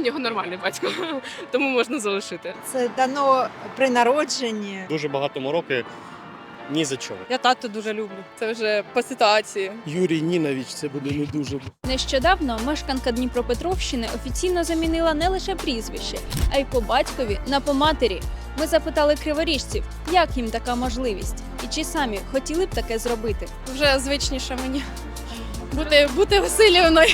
в нього нормальний батько, тому можна залишити. Це дано при народженні. Дуже багато мороки ні за чого. Я тату дуже люблю. Це вже по ситуації. Юрій Нінович, це буде не дуже. Нещодавно мешканка Дніпропетровщини офіційно замінила не лише прізвище, а й по батькові на по матері. Ми запитали криворіжців, як їм така можливість, і чи самі хотіли б таке зробити. Вже звичніше мені. Бути, бути Васильівною.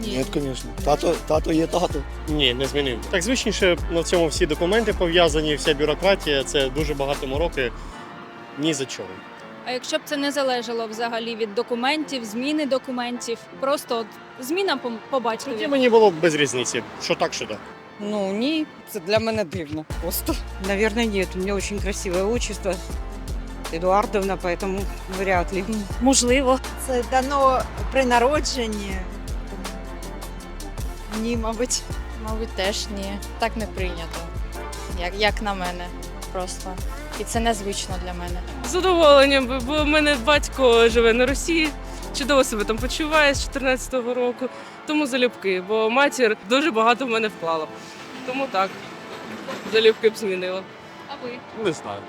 Ні, звісно. Тато, тато є тато. Ні, не змінив. Так звичніше на цьому всі документи пов'язані, вся бюрократія, це дуже багато мороки ні за чого. А якщо б це не залежало взагалі від документів, зміни документів, просто от зміна по, по батькові. Тоді мені було б без різниці, що так, що так. Ну ні, це для мене дивно. Просто. Наверное, нет. У меня очень красивое отчество. Эдуардовна, поэтому вряд ли. Можливо. Це дано при народженні. Ні, мабуть. Мабуть, теж ні. Так не прийнято. Як, як на мене, просто. І це незвично для мене. З задоволенням, бо- бо в мене батько живе на Росії, чудово себе там почуває з 14-го року, тому залюбки, бо матір дуже багато в мене вклала. Тому так, залюбки б змінила. А ви? Не знаю.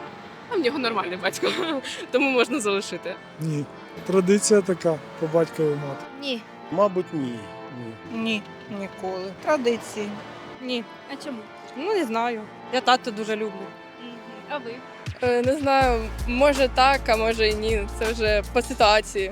А в нього нормальний батько, тому можна залишити. Ні. Традиція така по батькові мати. Ні. Мабуть, ні. ні. Ні, ніколи. Традиції. Ні. А чому? Ну не знаю. Я тату дуже люблю. А ви? Е, не знаю, може так, а може і ні. Це вже по ситуації.